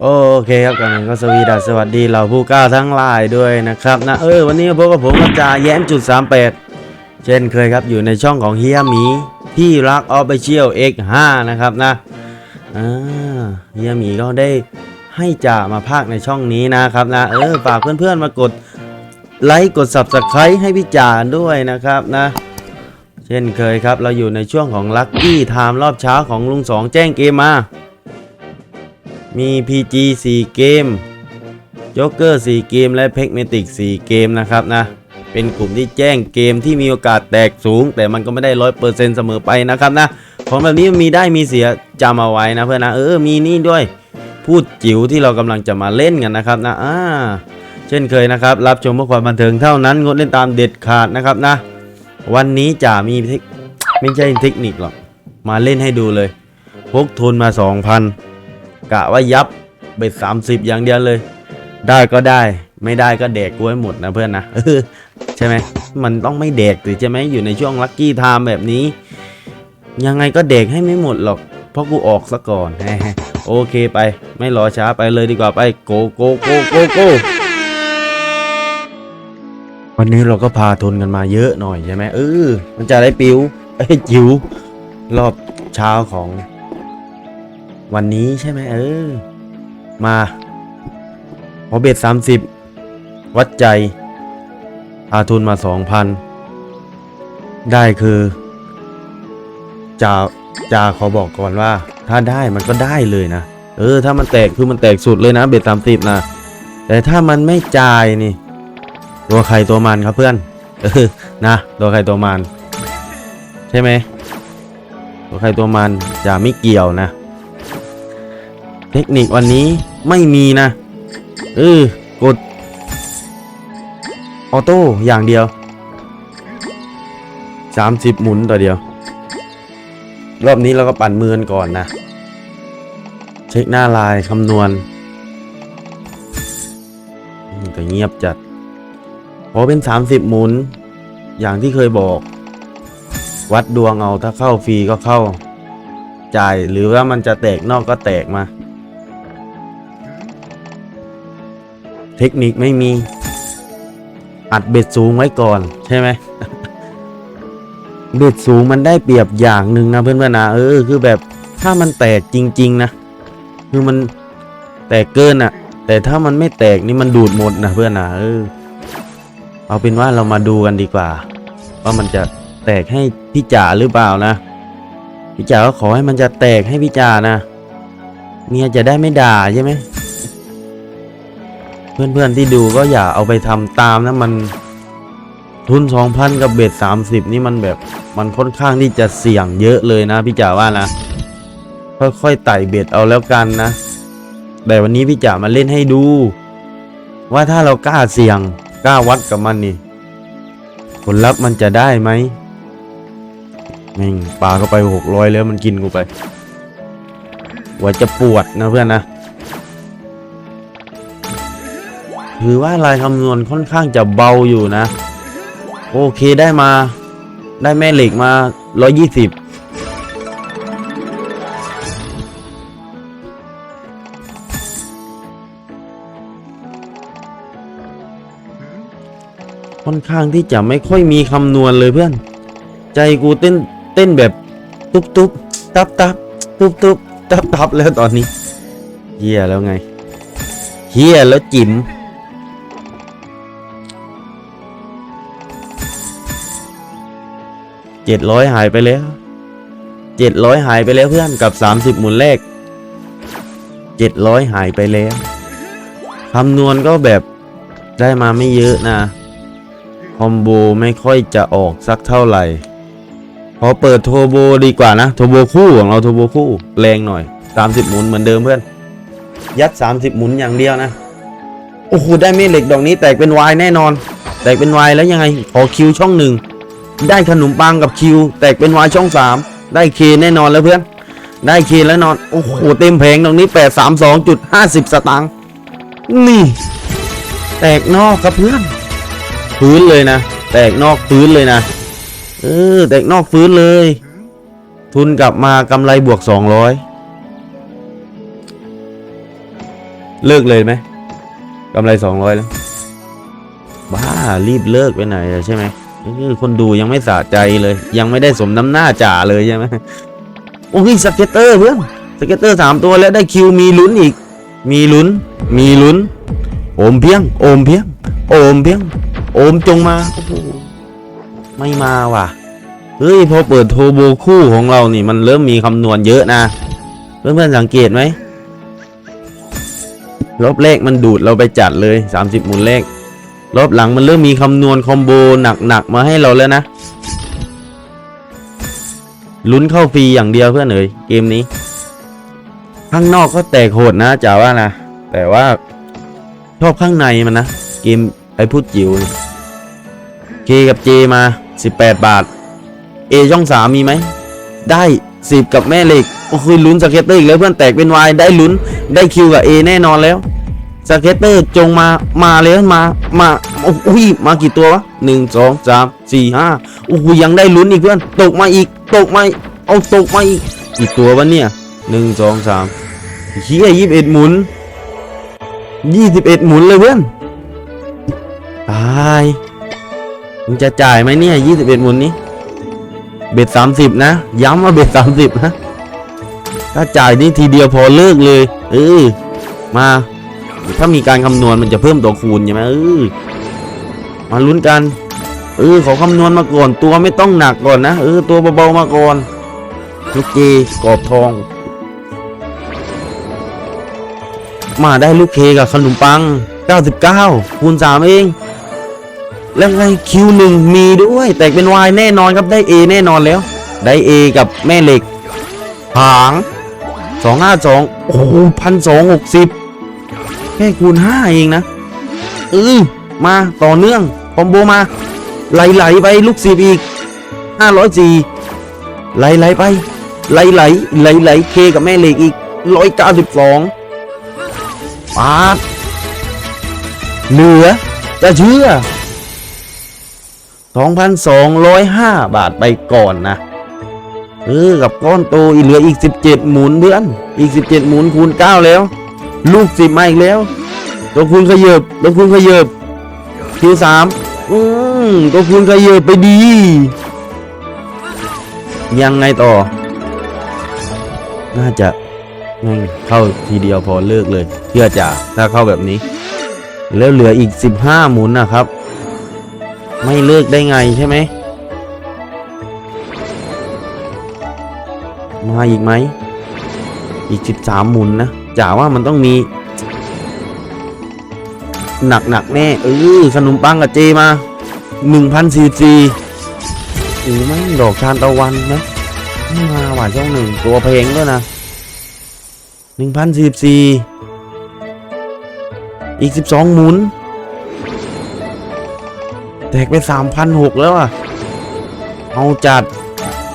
โอเคครับกันก็สวีดัสสวัสดีเราผู้กล้าทั้งหลายด้วยนะครับนะเออวันนี้พบกับผมอาจาแย้มจุดสามแปดเช่นเคยครับอยู่ในช่องของเฮียหมีที่รักออฟไปเชียล X5 นะครับนะอ่าเฮียหมีก็ได้ให้จ่ามาพากในช่องนี้นะครับนะเออฝากเพื่อนๆมากดไลค์กด Subscribe ให้พี่จ่าด้วยนะครับนะเช่นเคยครับเราอยู่ในช่วงของลั c กี้ไทม์รอบเช้าของลุงสองแจ้งเกมมา มี PG 4 เกมจ็อกเกอร์ 4 เกม และเพ็กเมติก 4 เกมนะครับนะ เป็นกลุ่มที่แจ้งเกมที่มีโอกาสแตกสูง แต่มันก็ไม่ได้ร้อยเปอร์เซ็นต์เสมอไปนะครับนะ ของแบบนี้มีได้มีเสียจำเอาไว้นะเพื่อนนะ เออ มีนี่ด้วย พูดจิ๋วที่เรากำลังจะมาเล่นกันนะครับนะ อ่า เช่นเคยนะครับ รับชมเพื่อความบันเทิงเท่านั้น งดเล่นตามเด็ดขาดนะครับนะ วันนี้จะมีไม่ใช่เทคนิคหรอก มาเล่นให้ดูเลย พกทุนมา 2,000 กะว่ายับเบ็ดสามสิบอย่างเดียวเลย ได้ก็ได้ ไม่ได้ก็แดกกูให้หมดนะเพื่อนนะใช่ไหมมันต้องไม่แดกหรือใช่ไหมอยู่ในช่วงลัคกี้ไทม์แบบนี้ ยังไงก็แดกให้ไม่หมดหรอก เพราะกูออกซะก่อนโอเคไป ไม่รอช้าไปเลยดีกว่าไปโกโกโกโกโกวันนี้เราก็พาทุนกันมาเยอะหน่อยใช่ไหมเออมันจะได้ปิวไอ้จิ๋วรอบเช้าของ วันนี้ใช่ไหมเออ มาพอเบ็ดสามสิบวัดใจพาทุนมาสองพันได้คือจาจาขอบอกก่อนว่า ถ้าได้มันก็ได้เลยนะ เออ ถ้ามันแตกคือมันแตกสุดเลยนะเบ็ดสามสิบนะแต่ถ้ามันไม่จ่ายนี่ ตัวใครตัวมันครับเพื่อนเออนะตัวใครตัวมัน ใช่ไหมตัวใครตัวมันอย่าไม่เกี่ยวนะ เทคนิควันนี้ไม่มีนะ เออกด ออโต้อย่างเดียว 30 หมุนต่อเดียว รอบนี้เราก็ปั่นมือกันก่อนนะ เช็คหน้าลายคำนวณแต่เงียบจัดพอเป็น 30 หมุน อย่างที่เคยบอก วัดดวงเอาถ้าเข้าฟรีก็เข้า จ่ายหรือว่ามันจะแตกนอกก็แตกมา ทคนิคไม่มีอัดเบ็ดสูงไว้ก่อนใช่ไหมเบ็ดสูงมันได้เปรียบอย่างหนึ่งนะเพื่อนๆนะเออคือแบบถ้ามันแตกจริง ๆ นะ คือมันแตกเกินอะแต่ถ้ามันไม่แตกนี่มันดูดหมดนะเพื่อนนะเออเอาเป็นว่าเรามาดูกันดีกว่า ว่ามันจะแตกให้พี่จ๋าหรือเปล่านะพี่จ๋าก็ขอให้มันจะแตกให้พี่จ๋านะเมียจะได้ไม่ด่าใช่ไหม เพื่อนๆที่ดูก็อย่าเอาไปทำตามนะมันทุนสองพันกับเบ็ดสามสิบนี่มันแบบมันค่อนข้างที่จะเสี่ยงเยอะเลยนะพี่จ๋าว่านะค่อยๆไต่เบ็ดเอาแล้วกันนะ แต่วันนี้พี่จ๋ามาเล่นให้ดู ว่าถ้าเรากล้าเสี่ยงกล้าวัดกับมันนี่ผลลัพธ์มันจะได้ไหมแม่งปลาเข้าไปหกร้อยแล้วมันกินกูไปหัวจะปวดนะเพื่อนนะ ถือว่าลายคำนวณค่อนข้างจะเบาอยู่นะ โอเคได้มา ได้แม่เหล็กมา 120ค่อนข้างที่จะไม่ค่อยมีคำนวณเลยเพื่อน ใจกูเต้นเต้นแบบ ตุ๊บตุ๊บตับตับตุ๊บตุ๊บตับตับแล้วตอนนี้เฮียแล้วไงเฮียแล้วจิ๋ม เจ็ดร้อยหายไปแล้วเจ็ดร้อยหายไปแล้วเพื่อนกับสามสิบหมุนแรกเจ็ดร้อยหายไปแล้วคำนวณก็แบบได้มาไม่เยอะนะคอมโบไม่ค่อยจะออกสักเท่าไหร่พอเปิดโทโบดีกว่านะโทโบคู่ของเราโทโบคู่แรงหน่อย 30 หมุนเหมือนเดิมเพื่อน ยัด 30 หมุนอย่างเดียวนะ โอ้โหได้เมฆเหล็กดอกนี้แตกเป็นวายแน่นอน แตกเป็นวายแล้วยังไงขอคิวช่องหนึ่ง ได้ขนมปังกับคิว แตกเป็นวายช่องสามได้เคแน่นอนแล้วเพื่อน ได้เคแล้วนอน โอ้โห เต็มแผงตรงนี้แปดสามสองจุดห้าสิบสตางค์นี่ แตกนอกครับเพื่อน พื้นเลยนะ แตกนอกพื้นเลยนะ เออ แตกนอกพื้นเลย ทุนกลับมากำไรบวกสองร้อยเลิกเลยไหมกำไรสองร้อยแล้ว บ้า รีบเลิกไปไหนใช่ไหม เออคนดูยังไม่สะใจเลย ยังไม่ได้สมน้ำหน้าจ่าเลยใช่ไหมโอ้ยสเก็ตเตอร์เพื่อนสเก็ตเตอร์สามตัวแล้วได้คิวมีลุ้นอีก มีลุ้น มีลุ้น โอมเพียง โอมเพียง โอมเพียง โอมจงมาโอ้โหไม่มาว่ะเฮ้ยพอเปิดโทโบคู่ของเรานี่มันเริ่มมีคำนวณเยอะนะเพื่อนๆสังเกตไหมรอบแรกมันดูดเราไปจัดเลย 30 หมุนแรก รอบหลังมันเริ่มมีคำนวณคอมโบหนักๆมาให้เราแล้วนะลุ้นเข้าฟรีอย่างเดียวเพื่อนเอ๋ยเกมนี้ ข้างนอกก็แตกโหดนะจ๋าว่านะ แต่ว่าชอบข้างในมันนะ เกมไอ้พูดจิ๋วเคกับเจมา 18 บาท เอช่องสามีไหม ได้สิบกับแม่เหล็ก โอ้โหลุ้นสเก็ตเตอร์อีกแล้วเพื่อนแตกเป็นวายได้ลุ้นได้คิวกับเอแน่นอนแล้ว สเก็ตเตอร์จงมามาเลยมามาโอ้โหมากี่ตัววะหนึ่งสองสามสี่ห้าโอ้โหยังได้ลุ้นอีกเพื่อนตกมาอีกตกมาเอาตกมาอีกกี่ตัววะเนี่ยหนึ่งสองสามเฮียยี่สิบเอ็ดหมุนยี่สิบเอ็ดหมุนเลยเพื่อนตายมึงจะจ่ายไหมเนี่ยยี่สิบเอ็ดหมุนนี้เบ็ดสามสิบนะ ย้ำว่าเบ็ดสามสิบนะถ้าจ่ายนี่ทีเดียวพอเลิกเลยเออมา ถ้ามีการคำนวณมันจะเพิ่มตัวคูณใช่ไหมเออมาลุ้นกัน เออขอคำนวณมาก่อน ตัวไม่ต้องหนักก่อนนะเออตัวเบาๆมาก่อนลูกเกกรอบทอง มาได้ลูกเคกับขนมปัง 99 คูณ 3 เอง แล้วไงคิวหนึ่งมีด้วย แต่เป็นวายแน่นอนครับได้ A แน่นอนแล้ว ได้ A กับแม่เหล็กหางสองห้าสองโอ้พันสองหกสิบ แค่คูณห้าเองนะเออมาต่อเนื่อง คอมโบมา ไหลๆไปลูกสิบอีกห้าร้อยสี่ไหลๆไป ไหลๆไหลๆเคกับแม่เหล็กอีกร้อยเก้าสิบสองปาดเหลือ จะเชื่อ 2,205 บาทไปก่อนนะเออกับก้อนโตอีกเหลืออีก 17 หมุนเพื่อน อีก 17 หมุนคูณ 9 แล้ว ลูกสิบมาอีกแล้วตัวคูณขยับตัวคูณขยับคิวสามอืมตัวคูณขยับไปดี ยังไงต่อ น่าจะแม่งเข้าทีเดียวพอเลิกเลยเพื่อจะถ้าเข้าแบบนี้ แล้วเหลืออีก 15 หมุนนะครับ ไม่เลิกได้ไงใช่ไหมมาอีกไหม อีก 13 หมุนนะ จ๋าว่ามันต้องมี หนักหนักแน่เออขนมปังกับเจมา1,000ซีซีหรือไม่ดอกทานตะวันนะไม่มาหวานช่องหนึ่งตัวเพลงด้วยนะ1,000ซีซีอีก12หมุน แตกไปสามพันหกแล้วอะ เอาจัด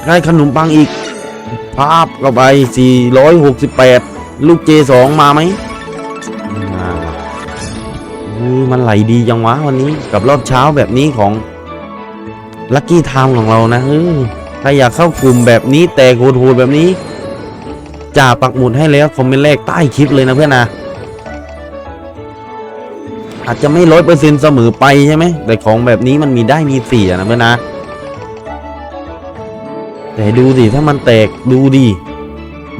ได้ขนมปังอีก ภาพเข้าไปสี่ร้อยหกสิบแปด ลูกเจสองมาไหมมามันไหลดีจังวะวันนี้กับรอบเช้าแบบนี้ของลัคกี้ไทม์ของเรานะเออถ้าอยากเข้ากลุ่มแบบนี้แต่โหดๆแบบนี้จ่าปักหมุดให้แล้วคอมเมนต์แรกใต้คลิปเลยนะเพื่อนนะอาจจะไม่ร้อยเปอร์เซ็นต์เสมอไปใช่ไหมแต่ของแบบนี้มันมีได้มีเสียนะเพื่อนนะ แต่ดูดิถ้ามันแตกดูดิ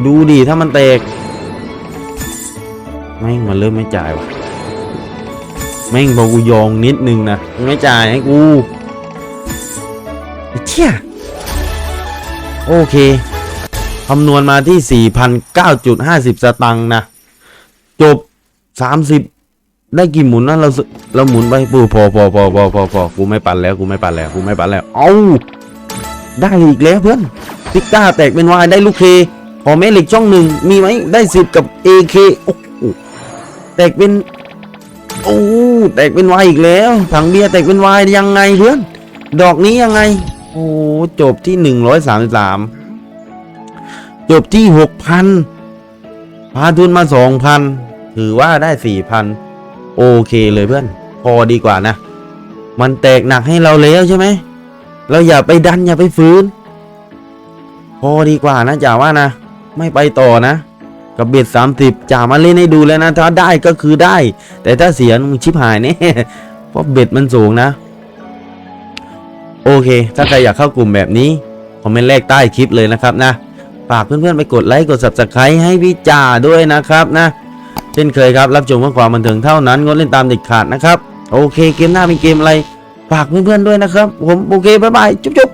ดูดิถ้ามันแตก แม่งมันเริ่มไม่จ่ายว่ะแม่งพอกูยองนิดนึงนะไม่จ่ายให้กูเชี่ยโอเคคำนวณมาที่ 4,009.50 สตังค์นะ จบ 30 ได้กี่หมุนนะเราเราหมุนไปปูพอพอพอพอพอพอกูไม่ปั่นแล้วกูไม่ปั่นแล้วกูไม่ปั่นแล้ว เอาได้อีกแล้วเพื่อนพิก้าแตกเป็นวายได้ลูกเคขอแม่เหล็กช่องหนึ่งมีไหมได้สิบกับ AK โอ้โห แตกเป็นโอ้แตกเป็นวายอีกแล้ว ถังเบียร์แตกเป็นวายยังไงเพื่อน ดอกนี้ยังไง โอ้จบที่หนึ่งร้อยสามสามจบที่หกพันพาทุนมาสองพันถือว่าได้สี่พันโอเคเลยเพื่อน พอดีกว่านะ มันแตกหนักให้เราแล้วใช่ไหม เราอย่าไปดันอย่าไปฝืนพอดีกว่านะจ๋าว่านะ ไม่ไปต่อนะ กับเบ็ด30จ่ามาเล่นให้ดูแล้วนะถ้าได้ก็คือได้ แต่ถ้าเสียมึงชิบหายแน่เพราะเบ็ดมันสูงนะ โอเค ถ้าใครอยากเข้ากลุ่มแบบนี้คอมเมนต์แรกใต้คลิปเลยนะครับนะฝากเพื่อนๆไปกดไลค์กด subscribe ให้พี่จ่าด้วยนะครับนะเช่นเคยครับรับชมเพื่อความบันเทิงเท่านั้นงดเล่นตามเด็ดขาดนะครับ โอเคเกมหน้าเป็นเกมอะไรฝากเพื่อนๆด้วยนะครับ ผมโอเคบ๊ายบายจุ๊บ